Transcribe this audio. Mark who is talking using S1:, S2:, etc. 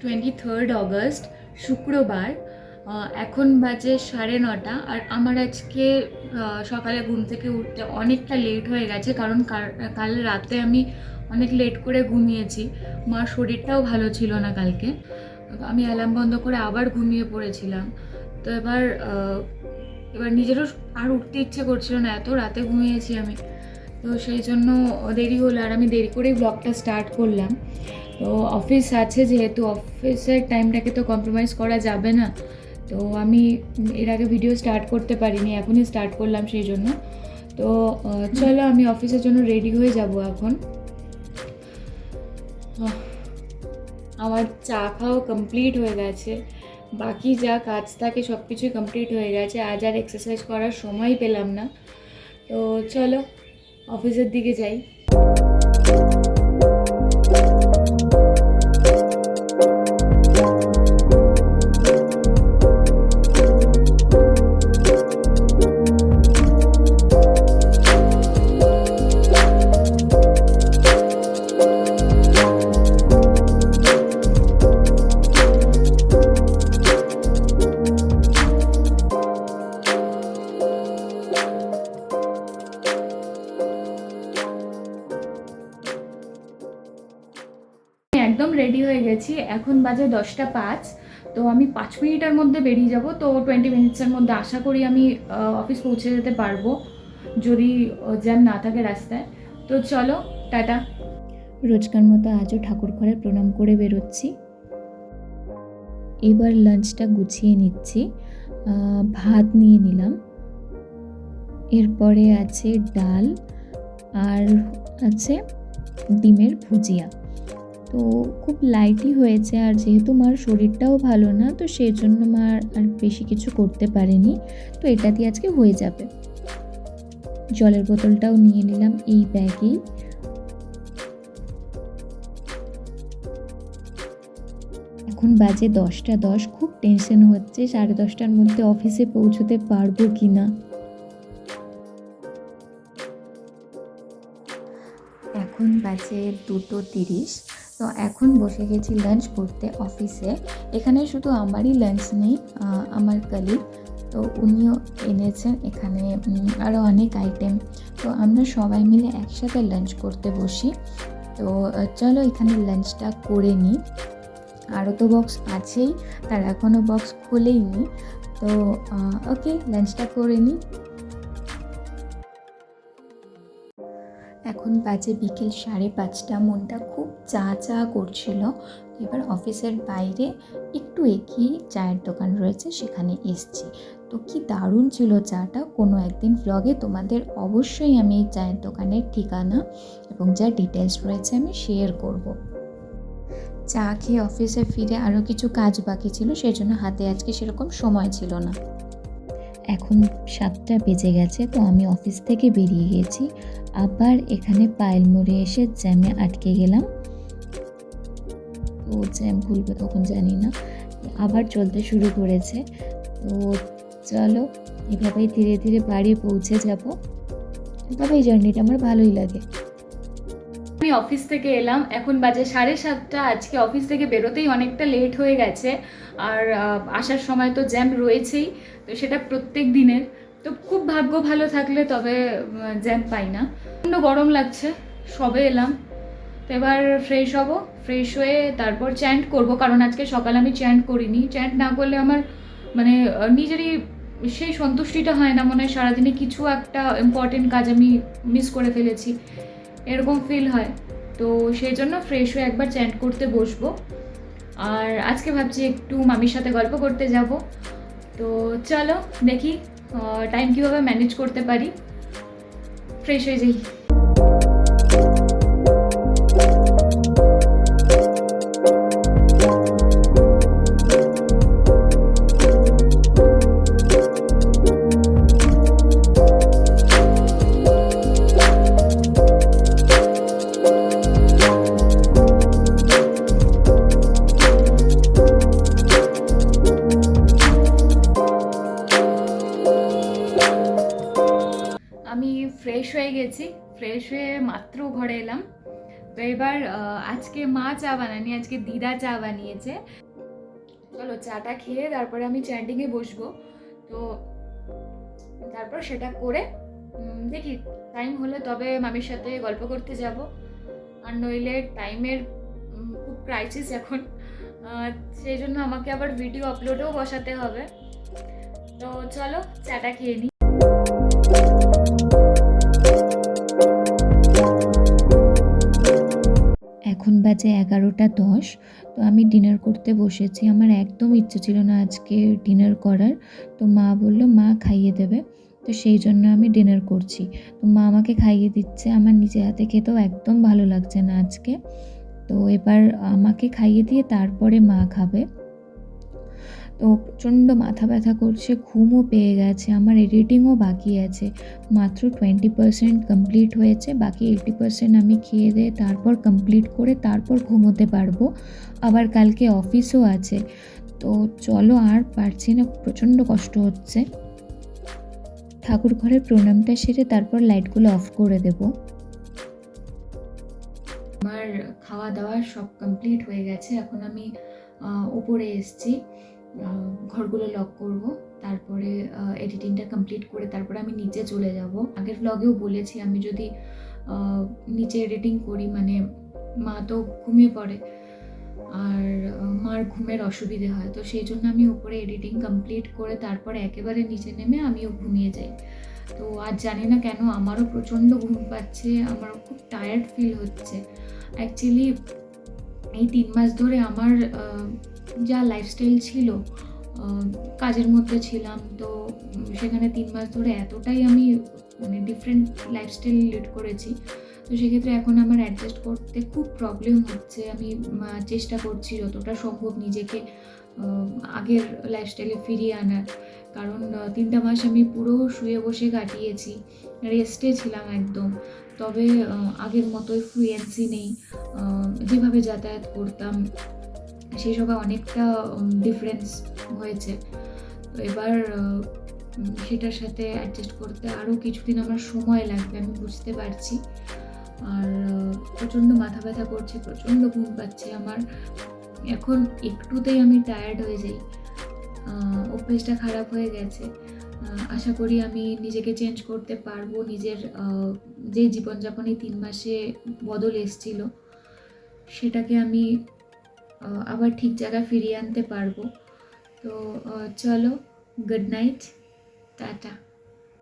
S1: Twenty third August শুক্রবার এখন বাজে সাড়ে নটা। আর আমার আজকে সকালে ঘুম থেকে উঠতে অনেকটা লেট হয়ে গেছে, কারণ কাল রাতে আমি অনেক লেট করে ঘুমিয়েছি। মার শরীরটাও ভালো ছিল না কালকে। আমি অ্যালার্ম বন্ধ করে আবার ঘুমিয়ে পড়েছিলাম। তো এবার এবার নিজেরও আর উঠতে ইচ্ছে করছিল না, এত রাতে ঘুমিয়েছি আমি। তো সেই জন্য দেরি হলো, আর আমি দেরি করেই ব্লগটা স্টার্ট করলাম। তো অফিস আছে যেহেতু অফিসের টাইমটাকে তো কম্প্রোমাইজ করা যাবে না। তো আমি এর আগে ভিডিও স্টার্ট করতে পারিনি, এখনই স্টার্ট করলাম সেই জন্য। তো চলো আমি অফিসের জন্য রেডি হয়ে যাব এখন। আমার চা খাওয়া কমপ্লিট হয়ে গেছে। বাকি যা কাজ থাকে সব কিছুই কমপ্লিট হয়ে গেছে। আজ আর এক্সারসাইজ করার সময় পেলাম না। তো চলো অফিসের দিকে যাই। রেডি হয়ে গেছি। এখন বাজে দশটা পাঁচ, তো আমি পাঁচ মিনিটের মধ্যে বেরিয়ে যাব। তো টোয়েন্টি মিনিটসের মধ্যে আশা করি আমি অফিস পৌঁছে যেতে পারব, যদি জ্যাম না থাকে রাস্তায়। তো চলো, টাটা।
S2: রোজকার মতো আজও ঠাকুর ঘরে প্রণাম করে বেরোচ্ছি। এবার লাঞ্চটা গুছিয়ে নিচ্ছি। ভাত নিয়ে নিলাম। এরপরে আছে ডাল আর আছে ডিমের ভুজিয়া। তো খুব লাইটই হয়েছে আর যেহেতু মার শরীরটাও ভালো না, তো সেই জন্য মার আর বেশি কিছু করতে পারেনি। তো এটা দিয়ে আজকে হয়ে যাবে। জলের বোতলটাও নিয়ে নিলাম এই ব্যাগেই। এখন বাজে দশটা দশ, খুব টেনশন হচ্ছে, সাড়ে দশটার মধ্যে অফিসে পৌঁছতে পারব কি না এখন বাজে দুটো তিরিশ। তো এখন বসে গেছি লাঞ্চ করতে অফিসে এখানে শুধু আমারই লাঞ্চ নেই আমার কালিগ তো উনিও এনেছেন এখানে আরও অনেক আইটেম তো আমরা সবাই মিলে একসাথে লাঞ্চ করতে বসি। তো চলো এখানে লাঞ্চটা করে নিই। আরও তো বক্স আছেই, তার এখনও বক্স খোলেইনি। তো ওকে লাঞ্চটা করে নিই। এখন বাজে বিকেল সাড়ে পাঁচটা। মনটা খুব চা চা করছিল। এবার অফিসের বাইরে একটু এগিয়ে চায়ের দোকান রয়েছে, সেখানে এসছি। তো কি দারুণ ছিল চাটা। কোনো একদিন ব্লগে তোমাদের অবশ্যই আমি এই চায়ের দোকানের ঠিকানা এবং যা ডিটেলস রয়েছে আমি শেয়ার করব। চা খেয়ে অফিসে ফিরে আরও কিছু কাজ বাকি ছিল সেই জন্য হাতে আজকে সেরকম সময় ছিল না। এখন সাতটা বেজে গেছে, তো আমি অফিস থেকে বেরিয়ে গেছি। আবার এখানে পায়েল মোড়ে এসে জ্যামে আটকে গেলাম। তো জ্যাম খুলবে তখন জানি না। আবার চলতে শুরু করেছে। তো চলো, এভাবেই ধীরে ধীরে বাড়ি পৌঁছে যাব। তবে এই জার্নিটা আমার ভালোই লাগে।
S1: আমি অফিস থেকে এলাম। এখন বাজে সাড়ে সাতটা। আজকে অফিস থেকে বেরোতেই অনেকটা লেট হয়ে গেছে। আর আসার সময় তো জ্যাম রয়েছেই। তো সেটা প্রত্যেক দিনের। তো খুব ভাগ্য ভালো থাকলে তবে জ্যাম পাই না। প্রচণ্ড গরম লাগছে, সবে এলাম। তো এবার ফ্রেশ হব ফ্রেশ হয়ে তারপর চ্যান্ট করব, কারণ আজকে সকালে আমি চ্যান্ট করিনি। চ্যান্ট না করলে আমার মানে নিজেরই সেই সন্তুষ্টিটা হয় না, মনে হয় সারাদিনে কিছু একটা ইম্পর্টেন্ট কাজ আমি মিস করে ফেলেছি। এরকম ফিল হয়। তো সেই জন্য ফ্রেশ হয়ে একবার চ্যান্ট করতে বসবো। আর আজকে ভাবছি একটু মামির সাথে গল্প করতে যাব। তো চলো দেখি টাইম কীভাবে ম্যানেজ করতে পারি। ফ্রেশ হয়ে যাই। ফ্রেশ হয়ে গেছি ফ্রেশ হয়ে মাত্র ঘরে এলাম। তো এবার আজকে মা চা বানানি আজকে দিদা চা বানিয়েছে। চলো চাটা খেয়ে তারপরে আমি চ্যান্ডিংয়ে বসবো। তো তারপর সেটা করে দেখি টাইম হলে তবে মামির সাথে গল্প করতে যাব। আর নইলে টাইমের খুব ক্রাইসিস এখন। সেই জন্য আমাকে আবার ভিডিও আপলোডেও বসাতে হবে। তো চলো চাটা খেয়ে নিই
S2: এগারোটা দশ, তো আমি ডিনার করতে বসেছি। আমার একদম ইচ্ছে ছিল না আজকে ডিনার করার। তো মা বলল, মা খাইয়ে দেবে। তো সেই জন্য আমি ডিনার করছি। তো মা আমাকে খাইয়ে দিচ্ছে। আমার নিজে হাতে খেতেও একদম ভালো লাগছে না আজকে। তো এবার আমাকে খাইয়ে দিয়ে তারপরে মা খাবে। তো প্রচণ্ড মাথা ব্যথা করছে, ঘুমও পেয়ে গেছে, আমার এডিটিংও বাকি আছে। মাত্র টোয়েন্টি পার্সেন্ট কমপ্লিট হয়েছে, বাকি এইটি পার্সেন্ট আমি খেয়ে দিয়ে তারপর কমপ্লিট করে তারপর ঘুমোতে পারব। আবার কালকে অফিসও আছে, তো চলো আর পারছি না, প্রচণ্ড কষ্ট হচ্ছে। ঠাকুর ঘরের প্রণামটা সেরে তারপর লাইটগুলো অফ করে দেবো।
S1: আমার খাওয়া দাওয়া সব কমপ্লিট হয়ে গেছে, এখন আমি উপরে এসেছি। ঘরগুলো লক করব। তারপরে এডিটিংটা কমপ্লিট করে তারপরে আমি নিচে চলে যাব। আগের ব্লগেও বলেছি, আমি যদি নিচে এডিটিং করি মানে মা তো ঘুমিয়ে পড়ে, আর মার ঘুমের অসুবিধে হয়। তো সেই জন্য আমি উপরে এডিটিং কমপ্লিট করে তারপরে একেবারে নিচে নেমে আমিও ঘুমিয়ে যাই। তো আজ জানি না কেন, আমারও প্রচণ্ড ঘুম পাচ্ছে, আমারও খুব টায়ার্ড ফিল হচ্ছে। অ্যাকচুয়ালি এই তিন মাস ধরে আমার যা লাইফস্টাইল ছিল কাজের মধ্যে ছিলাম, তো সেখানে তিন মাস ধরে এতটাই আমি মানে ডিফারেন্ট লাইফস্টাইল লিড করেছি। তো সেক্ষেত্রে এখন আমার অ্যাডজাস্ট করতে খুব প্রবলেম হচ্ছে। আমি চেষ্টা করছি যতটা সম্ভব নিজেকে আগের লাইফস্টাইলে ফিরিয়ে আনার। কারণ তিনটা মাস আমি পুরো শুয়ে বসে কাটিয়েছি রেস্টে ছিলাম একদম। তবে আগের মতোই ফ্লুয়েন্সি নেই যেভাবে যাতায়াত করতাম সেই সবে অনেকটা ডিফারেন্স হয়েছে। তো এবার সেটার সাথে অ্যাডজাস্ট করতে আরও কিছুদিন আমার সময় লাগবে, আমি বুঝতে পারছি। আর প্রচণ্ড মাথা ব্যথা করছে, প্রচণ্ড ঘুম পাচ্ছে আমার। এখন একটুতেই আমি টায়ার্ড হয়ে যাই। অভ্যেসটা খারাপ হয়ে গেছে। আশা করি আমি নিজেকে চেঞ্জ করতে পারব। নিজের যে জীবনযাপনে তিন মাসে বদল এসছিল, সেটাকে আমি আবার ঠিক জায়গায় ফিরিয়ে আনতে পারব। তো চলো গুড নাইট টাটা।